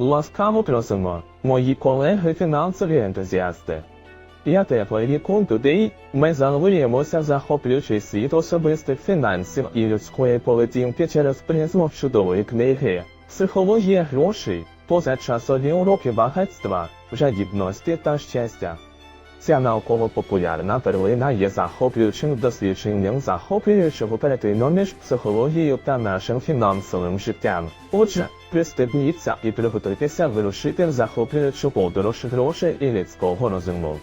Ласкаво просимо, мої колеги фінансові ентузіасти. Я теплий вікон туди, ми занурюємося захоплюючий світ особистих фінансів і людської поведінки через призму чудової книги, психологія грошей, позачасові уроки багатства, жадібності та щастя. Ця науково-популярна перлина є захоплюючим дослідженням захоплюючого перетину між психологією та нашим фінансовим життям. Отже, пристебніться і приготуйтеся вирушити в захоплюючу подорож грошей і людського розуму.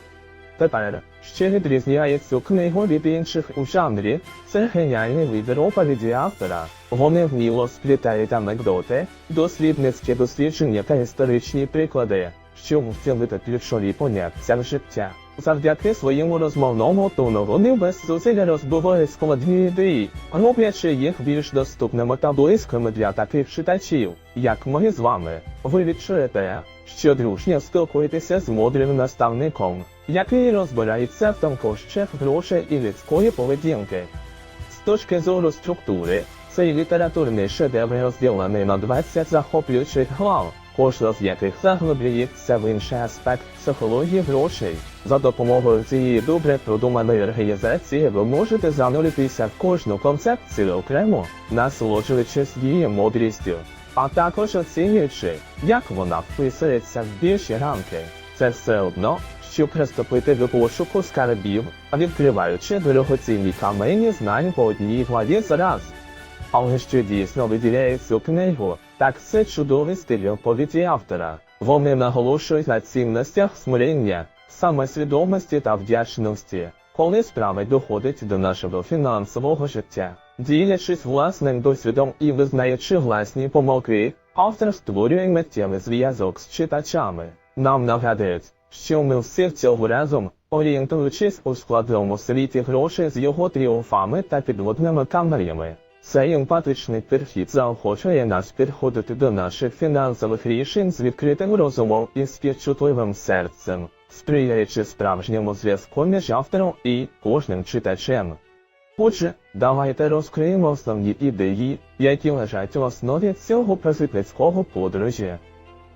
Тепер, ще відрізняє цю книгу від інших у жанрі, це геніальний вибір оповіді автора. Вони вміло сплітають анекдоти, дослідницькі дослідження та історичні приклади, щоб втілити ключові поняття в життя. Завдяки своєму розмовному тону вони без зусилля розбивають складні ідеї, роблячи їх більш доступними та близькими для таких читачів, як ми з вами. Ви відчуєте, що дружньо спілкуєтеся з мудрим наставником, який розбирається в тонкощах грошей і людської поведінки. З точки зору структури, цей літературний шедевр розділений на 20 захоплюючих глав, кожна з яких заглиблюється в інший аспект психології грошей. За допомогою цієї добре продуманої організації ви можете зануритися в кожну концепцію окремо, насолоджуючись її мудрістю, а також оцінюючи, як вона вписується в більші рамки. Це все одно, щоб приступити до пошуку скарбів, відкриваючи дорогоцінні камені знань по одній главі зараз. Але що дійсно виділяє книгу, так це чудовий стиль оповіді автора. Вони наголошують на цінностях смирення, самосвідомості та вдячності, коли справи доходить до нашого фінансового життя. Ділячись власним досвідом і визнаючи власні помилки, автор створює миттєвий зв'язок з читачами. Нам нагадують, що ми всі цього разом, орієнтуючись у складному світі грошей з його тріумфами та підводними камерами. Цей емпатичний підхід заохочує нас підходити до наших фінансових рішень з відкритим розумом і співчутливим серцем, сприяючи справжньому зв'язку між автором і кожним читачем. Отже, давайте розкриємо основні ідеї, які лежать у основі цього просвітницького подорожі.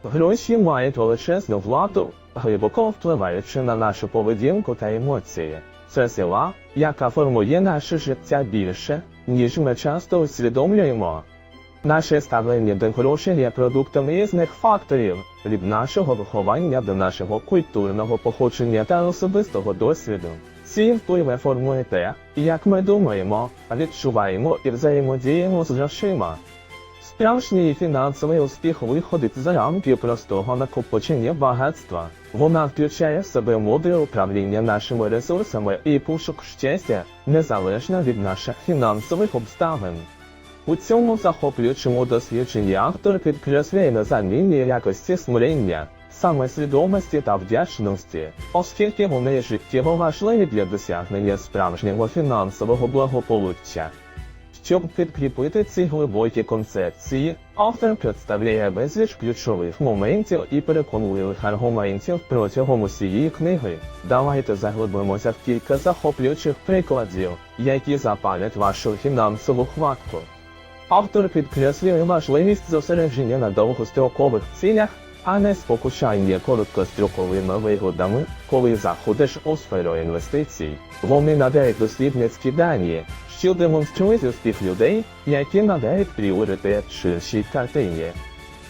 Гроші мають величезну владу, глибоко впливаючи на нашу поведінку та емоції. Це сила, яка формує наше життя більше, ніж ми часто усвідомлюємо. Наше ставлення до грошей є продуктом різних факторів, від нашого виховання до нашого культурного походження та особистого досвіду. Ці впливи формують те, як ми думаємо, відчуваємо і взаємодіємо з грошима. Справжній фінансовий успіх виходить за рамки простого накопичення багатства. Вона включає в себе мудре управління нашими ресурсами і пошук щастя, незалежно від наших фінансових обставин. У цьому захоплюючому дослідженні автор підкреслює незамінні якості смирення, самосвідомості та вдячності, оскільки вони життєво важливі для досягнення справжнього фінансового благополуччя. Щоб підкріпити ці глибокі концепції, автор представляє безліч ключових моментів і переконливих аргументів протягом усієї книги. Давайте заглибимося в кілька захоплюючих прикладів, які запалять вашу фінансову хватку. Автор підкреслює важливість зосередження на довгострокових цілях, а не спокушання короткостроковими вигодами, коли заходиш у сферу інвестицій. Вони надають дослідницькі дані, що демонструють успіх людей, які надають пріоритет ширшій картині.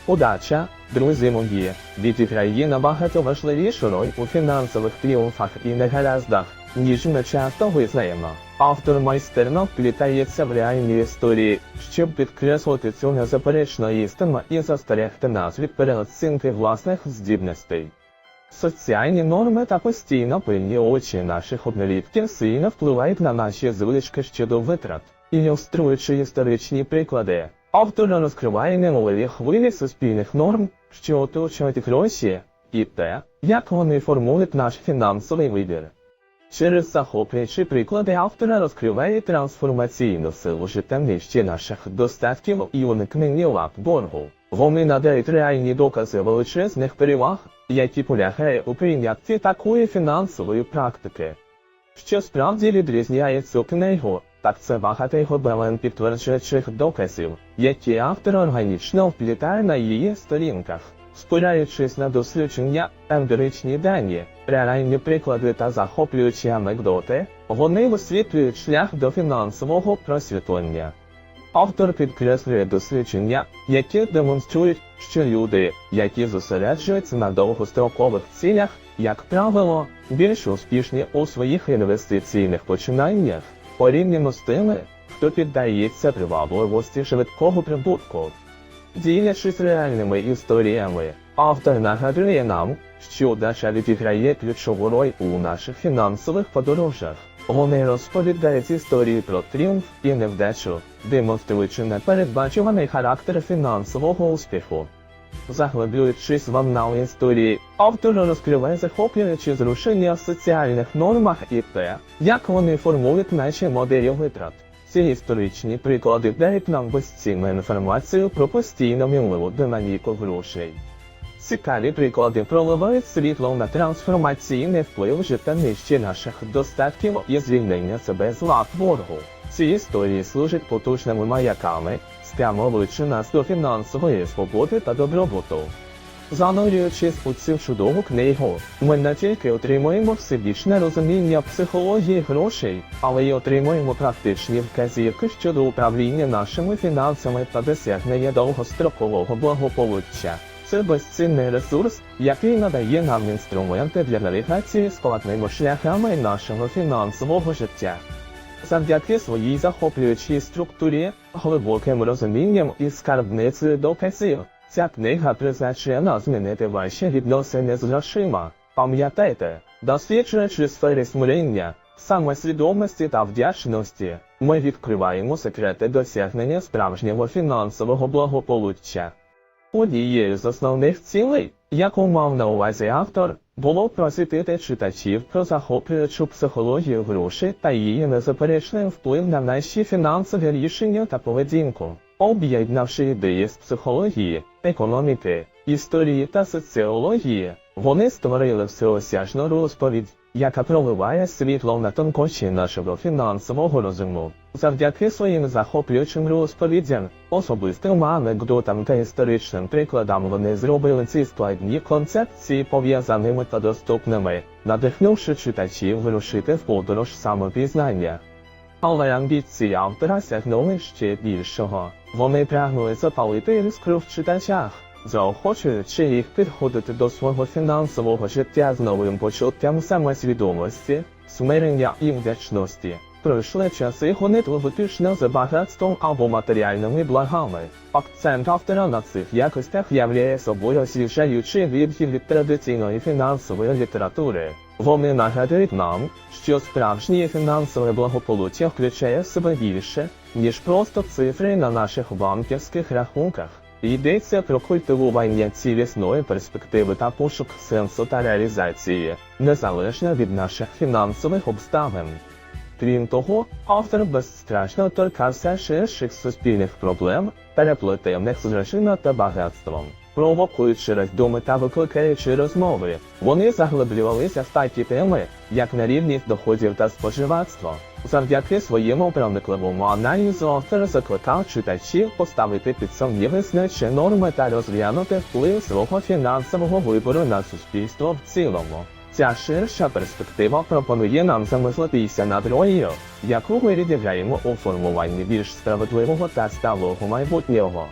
Удача, друзі мої, відіграє набагато важливішу роль у фінансових тріумфах і негараздах, ніж ми часто визнаємо. Автор майстерно вплітається в реальні історії, щоб підкреслити цю незаперечну істину і застерегти нас від переоцінки власних здібностей. Соціальні норми та постійно пильні очі наших однолітків сильно впливають на наші звички щодо витрат, ілюструючи історичні приклади. Автор розкриває немовливі хвилі суспільних норм, що оточують гроші, і те, як вони формують наш фінансовий вибір. Через захоплюючі приклади автора розкриває трансформаційну силу життєвищі наших достатків і уникнення лап боргу. Вони надають реальні докази величезних переваг, які полягає у прийнятті такої фінансової практики. Що справді відрізняє цю книгу, так це багатий гобелен підтверджуючих доказів, які автор органічно вплітає на її сторінках. спираючись на дослідження, емпіричні дані, реальні приклади та захоплюючі анекдоти, вони висвітлюють шлях до фінансового просвітлення. Автор підкреслює дослідження, які демонструють, що люди, які зосереджуються на довгострокових цілях, як правило, більш успішні у своїх інвестиційних починаннях, порівняно з тими, хто піддається привабливості швидкого прибутку. Ділячись реальними історіями, автор нагадує нам, що удача відіграє ключову роль у наших фінансових подорожах. Вони розповідають історії про тріумф і невдачу, демонструючи непередбачуваний характер фінансового успіху. Заглиблюючись в анал історії, автор розкриває захоплюючі зрушення в соціальних нормах і те, як вони формують наші моделі витрат. Ці історичні приклади дають нам безцінну інформацію про постійно мінливу динаміку грошей. Цікаві приклади проливають світло на трансформаційний вплив життя наших достатків і звільнення себе з лап ворогу. Ці історії служать потужними маяками, спрямовуючи нас до фінансової свободи та добробуту. Занурюючись у цю чудову книгу, ми не тільки отримуємо всебічне розуміння психології грошей, але й отримуємо практичні вказівки щодо управління нашими фінансами та досягнення довгострокового благополуччя. Це безцінний ресурс, який надає нам інструменти для навігації складними шляхами нашого фінансового життя. Завдяки своїй захоплюючій структурі, глибоким розумінням і скарбницею доказів, ця книга призначена змінити ваші відносини з грошима. Пам'ятайте, досліджуючи сфери смирення, самосвідомості та вдячності, ми відкриваємо секрети досягнення справжнього фінансового благополуччя. Однією з основних цілей, яку мав на увазі автор, було просвітити читачів про захоплюючу психологію грошей та її незаперечний вплив на наші фінансові рішення та поведінку, об'єднавши ідеї з психології, економіки, історії та соціології, вони створили всеосяжну розповідь, яка проливає світло на тонкощі нашого фінансового розуму. Завдяки своїм захоплюючим розповідям, особистим анекдотам та історичним прикладам вони зробили ці складні концепції пов'язаними та доступними, надихнувши читачів вирушити в подорож самопізнання. Але амбіції автора сягнули ще більшого. Вони прагнули запалити іскру в читачах, заохочуючи їх підходити до свого фінансового життя з новим почуттям самосвідомості, смирення і вдячності. Пройшли часи гонитви виключно за багатством або матеріальними благами. Акцент автора на цих якостях являє собою освіжаючий відхід від традиційної фінансової літератури. Вони нагадують нам, що справжнє фінансове благополуччя включає в себе більше, ніж просто цифри на наших банківських рахунках. Йдеться про культивування цілісної перспективи та пошук сенсу та реалізації, незалежно від наших фінансових обставин. Крім того, автор безстрашно торкався ширших суспільних проблем, переплетених з грошима та багатством. Провокуючи роздуми та викликаючи розмови, вони заглиблювалися в такі теми, як нерівність доходів та споживацтво. Завдяки своєму проникливому аналізу автор закликав читачів поставити під сумніви значні норми та розглянути вплив свого фінансового вибору на суспільство в цілому. Ця ширша перспектива пропонує нам замислитися над ролью, яку ми відіграємо у формуванні більш справедливого та сталого майбутнього.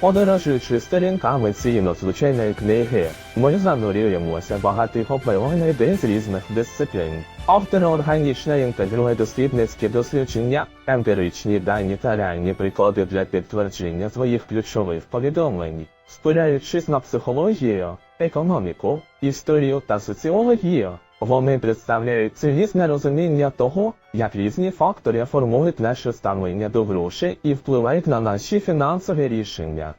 Подорожуючи сторінками цієї надзвичайної книги, ми занурюємося багатих опитувань ідей з різних дисциплін. Автор органічно інтегрує дослідницькі дослідження, емпіричні дані та реальні приклади для підтвердження своїх ключових повідомлень, спираючись на психологію, економіку, історію та соціологію. Вони представляють цілісне розуміння того, як різні фактори формують наше ставлення до грошей і впливають на наші фінансові рішення.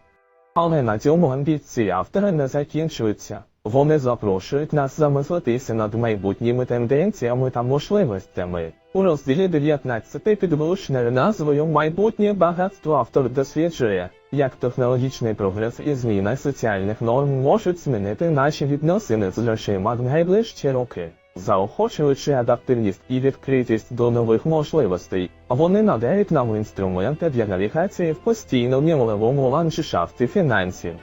Але на цьому амбіції автора не закінчуються. Вони запрошують нас замислитися над майбутніми тенденціями та можливостями. У розділі 19 під влучною назвою Майбутнє багатство автор досліджує, як технологічний прогрес і зміна соціальних норм можуть змінити наші відносини з грошима в найближчі роки. Заохочуючи адаптивність і відкритість до нових можливостей, вони надають нам інструменти для навігації в постійно мінливому ландшафті фінансів.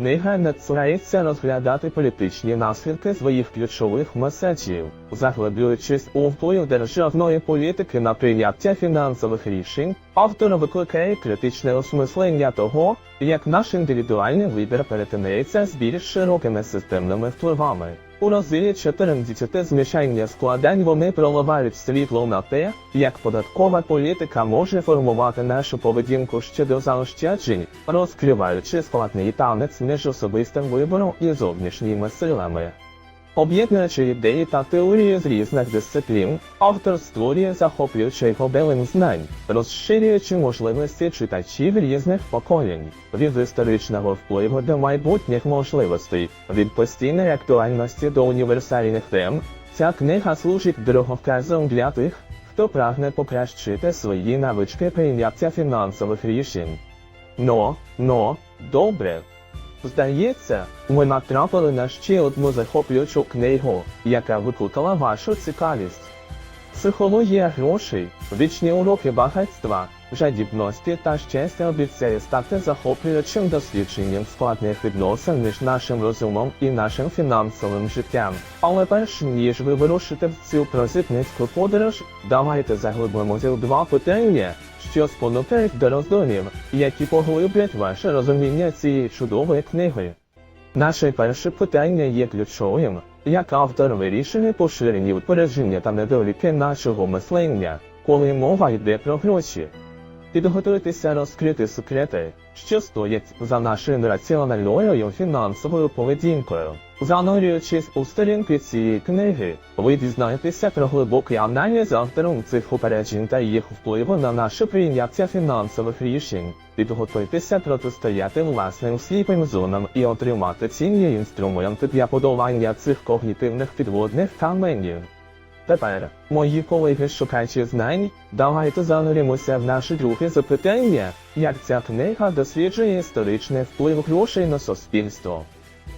Книга не цурається розглядати політичні наслідки своїх ключових меседжів, заглиблюючись у вплив державної політики на прийняття фінансових рішень, автор викликає критичне осмислення того, як наш індивідуальний вибір перетинається з більш широкими системними впливами. У розділі 14 змішання складань вони проливають світло на те, як податкова політика може формувати нашу поведінку щодо заощаджень, розкриваючи складний танець між особистим вибором і зовнішніми силами. Об'єднуючи ідеї та теорії з різних дисциплін, автор створює захоплюючий гобелен знань, розширюючи можливості читачів різних поколінь, від історичного впливу до майбутніх можливостей, від постійної актуальності до універсальних тем. Ця книга служить дороговказом для тих, хто прагне покращити свої навички прийняття фінансових рішень. Но, но, добре. Здається, ми натрапили на ще одну захоплюючу книгу, яка викликала вашу цікавість. Психологія грошей, вічні уроки багатства, жадібності та щастя обіцяє стати захоплюючим дослідженням складних відносин між нашим розумом і нашим фінансовим життям. Але перш ніж ви вирушите в цю просвітницьку подорож, давайте заглибимося в два питання, що спонукають до роздумів, які поглиблять ваше розуміння цієї чудової книги. Наше перше питання є ключовим, як автор вирішили поширені упередження та недоліки нашого мислення, коли мова йде про гроші. Підготуйтеся розкрити секрети, що стоять за нашою раціональною фінансовою поведінкою. Занурюючись у сторінки цієї книги, ви дізнаєтеся про глибокий аналіз автором цих упереджень та їх впливу на наше прийняття фінансових рішень. Підготуйтеся протистояти власним сліпим зонам і отримати цінні інструменти для подолання цих когнітивних підводних каменів. Тепер, мої колеги шукачі знань, давайте занурімося в наше друге запитання, як ця книга досліджує історичний вплив грошей на суспільство.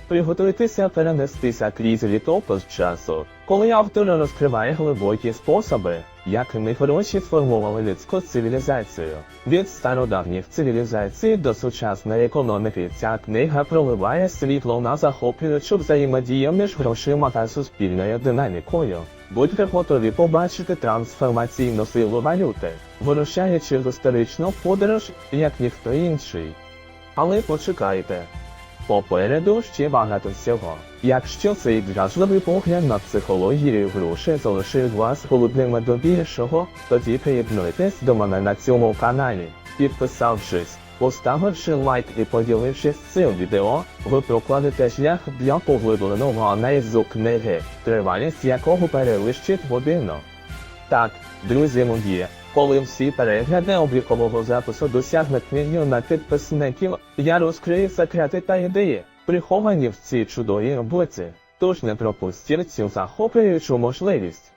Приготуйтеся перенестися крізь літопис часу, коли автор розкриває глибокі способи, якими гроші сформували людську цивілізацію. Від стародавніх цивілізацій до сучасної економіки ця книга проливає світло на захоплюючу взаємодію між грошима та суспільною динамікою. Будьте готові побачити трансформаційну силу валюти, вирушаючи в історичну подорож, як ніхто інший. Але почекайте. Попереду ще багато всього. Якщо цей вражливий погляд на психологію грошей залишив вас голодними до більшого, тоді приєднуйтесь до мене на цьому каналі. Підписавшись, поставивши лайк і поділившись цим відео, ви прокладете шлях для поглибленого аналізу книги, тривалість якого перевищить годину. Так, друзі мої, коли всі перегляди облікового запису досягнуть мільйона підписників, я розкрию секрети та ідеї, приховані в цій чудовій роботі. Тож не пропустіть цю захоплюючу можливість.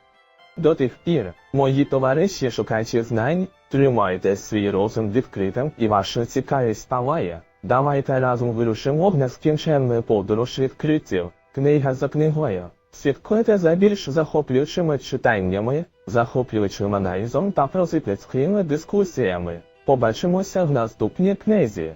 До тих пір, мої товариші шукачі знань, тримайте свій розум відкритим і ваша цікавість палає. Давайте разом вирушимо в нескінченну подорож відкриттів, книга за книгою. Слідкуйте за більш захоплюючими читаннями, захоплюючим аналізом та просвітницькими дискусіями. Побачимося в наступній книзі.